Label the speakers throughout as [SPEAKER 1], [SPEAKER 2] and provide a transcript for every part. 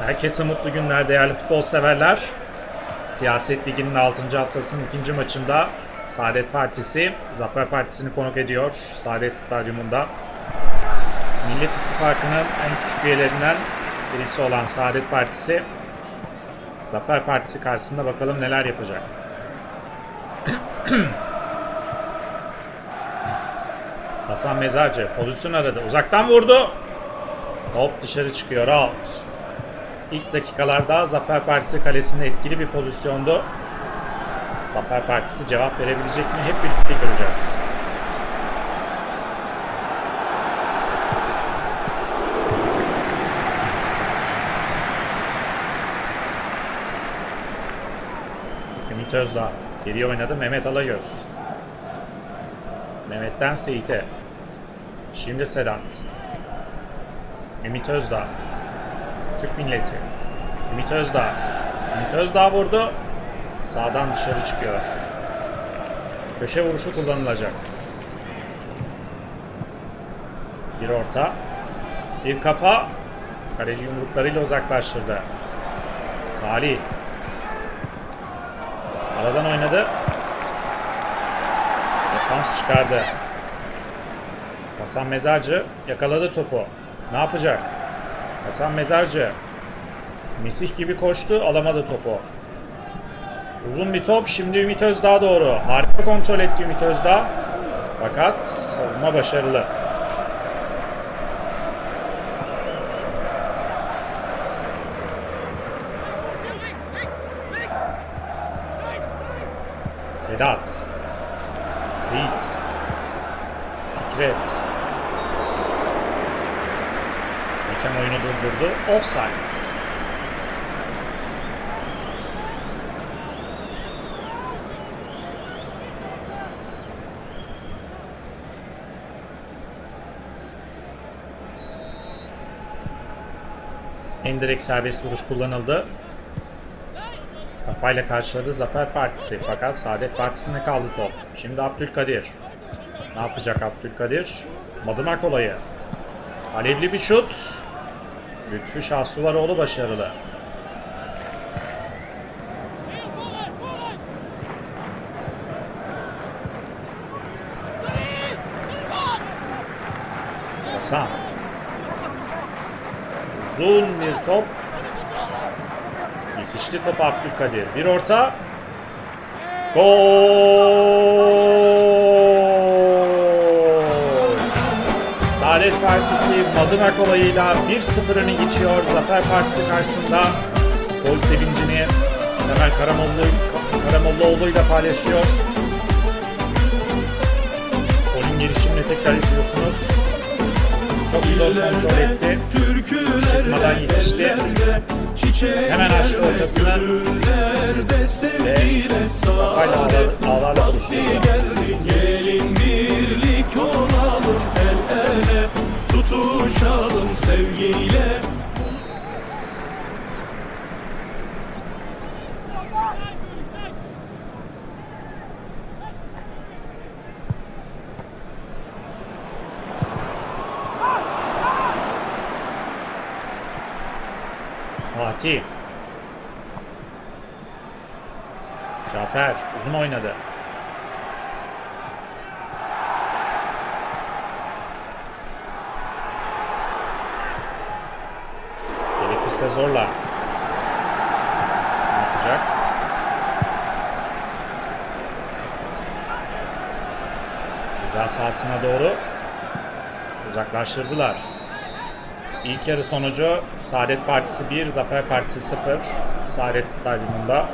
[SPEAKER 1] Herkese mutlu günler değerli futbol severler. Siyaset Ligi'nin 6. haftasının ikinci maçında Saadet Partisi Zafer Partisi'ni konuk ediyor Saadet Stadyumunda. Millet İttifakı'nın en küçük üyelerinden birisi olan Saadet Partisi Zafer Partisi karşısında bakalım neler yapacak. Hasan Mezarcı pozisyon aradı. Uzaktan vurdu. Top dışarı çıkıyor. Out. İlk dakikalarda Zafer Partisi kalesinde etkili bir pozisyondu. Zafer Partisi cevap verebilecek mi? Hep birlikte göreceğiz. Ümit Özdağ geriye oynadı. Mehmet Alayöz. Mehmet'ten Seyit'e. Şimdi Sedat. Ümit Özdağ. Türk milleti. Ümit Özdağ. Ümit Özdağ vurdu. Sağdan dışarı çıkıyor. Köşe vuruşu kullanılacak. Bir orta. Bir kafa. Kaleci yumruklarıyla uzaklaştırdı. Salih. Aradan oynadı. Defans çıkardı. Hasan Mezarcı yakaladı topu. Ne yapacak? Hasan Mezarcı Mesih gibi koştu alamadı topu. Uzun bir top şimdi Ümit Özdağ doğru. Harika kontrol etti Ümit Özdağ. Fakat savunma başarılı. Sedat. Seyit. Fikret. Hakem oyunu durdurdu. Offside. Endirek serbest vuruş kullanıldı. Kafayla karşıladı Zafer Partisi fakat Saadet Partisi'nde kaldı top. Şimdi Abdülkadir. Ne yapacak Abdülkadir? Madımak olayı. Alevli bir şut. Lütfü Şahsuvaroğlu başarılı. Hasan. Uzun bir top. Yetişti top Abdülkadir. Bir orta. Gol! Saadet Partisi Madımak olayıyla 1-0 öne geçiyor. Zafer Partisi karşısında gol sevincini Temel Karamollaoğlu, Karamollaoğlu ile paylaşıyor. Golün gelişimini tekrar izliyorsunuz. Çok zor kontrol etti. Çıkmadan yetişti. Hemen açtı ortasını ve kafayla ağlar, ağlarla buluşturdu.
[SPEAKER 2] Gelin birlik ele tutuşalım sevgiyle
[SPEAKER 1] Fatih. Cafer uzun oynadı. Gerekirse zorla. Yapacak? Ceza sahasına doğru uzaklaştırdılar. İlk yarı sonucu Saadet Partisi 1, Zafer Partisi 0. Saadet Stadyumunda.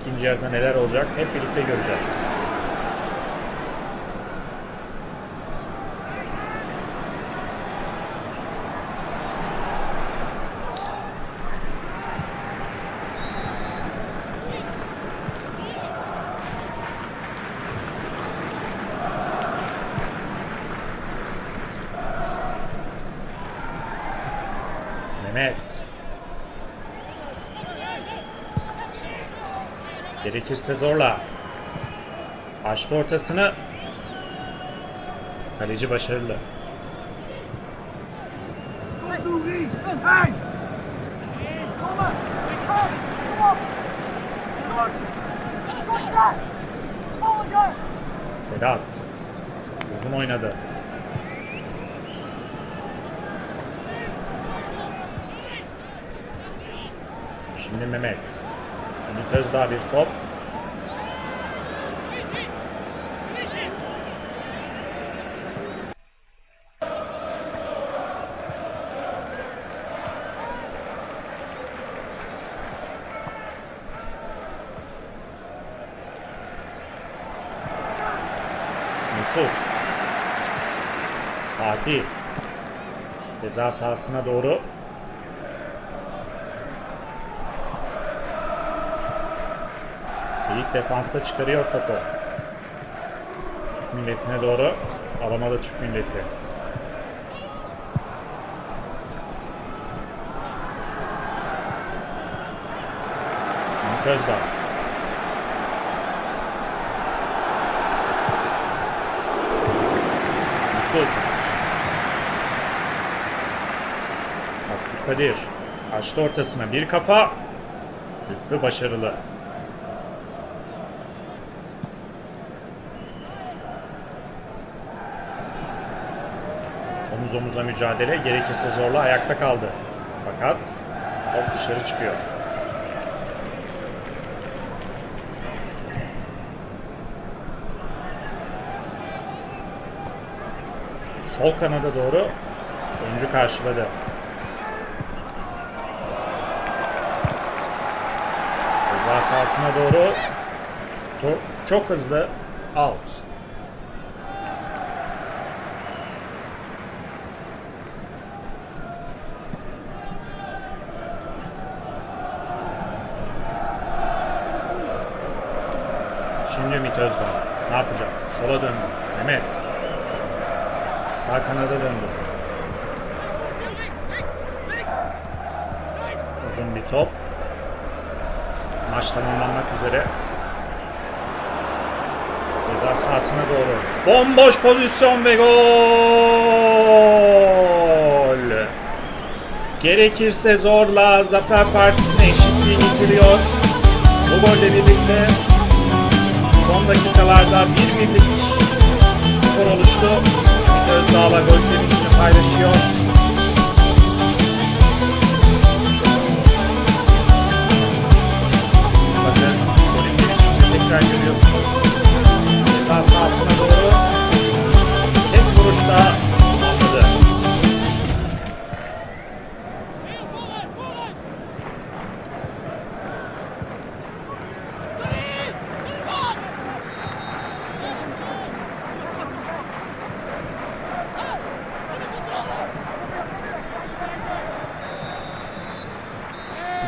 [SPEAKER 1] İkinci yarıda neler olacak hep birlikte göreceğiz. Mehmet. Gerekirse zorla. Açtı ortasını. Kaleci başarılı. Sedat. Uzun oynadı. Şimdi Mehmet. Ümit Özdağ bir top. Mesut. Fatih. Ceza sahasına doğru. Seyit defansta çıkarıyor topu. Türk milletine doğru. Alamadı Türk milleti. Ümit Özdağ. Mesut. Abdülkadir. Açtı ortasına bir kafa. Lütfü başarılı. Omuz omuza mücadele gerekirse zorla ayakta kaldı. Fakat top dışarı çıkıyor. Sol kanada doğru oyuncu karşıladı. Ceza sahasına doğru to- çok hızlı out. Şimdi Ümit Özdağ. Ne yapacak? Sola döndü. Mehmet. Sağ kanada döndü. Uzun bir top. Maç tamamlanmak üzere. Ceza sahasına doğru. Bomboş pozisyon ve gol. Gerekirse zorla Zafer Partisi'ne eşitliği getiriyor. Bu golle birlikte son dakikalarda bir birlik skor oluştu. Özdağ'la gol sevincini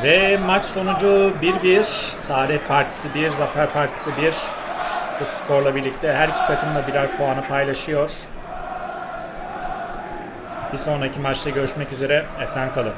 [SPEAKER 1] Ve maç sonucu 1-1. Saadet Partisi 1, Zafer Partisi 1. Bu skorla birlikte her iki takım da birer puanı paylaşıyor. Bir sonraki maçta görüşmek üzere. Esen kalın.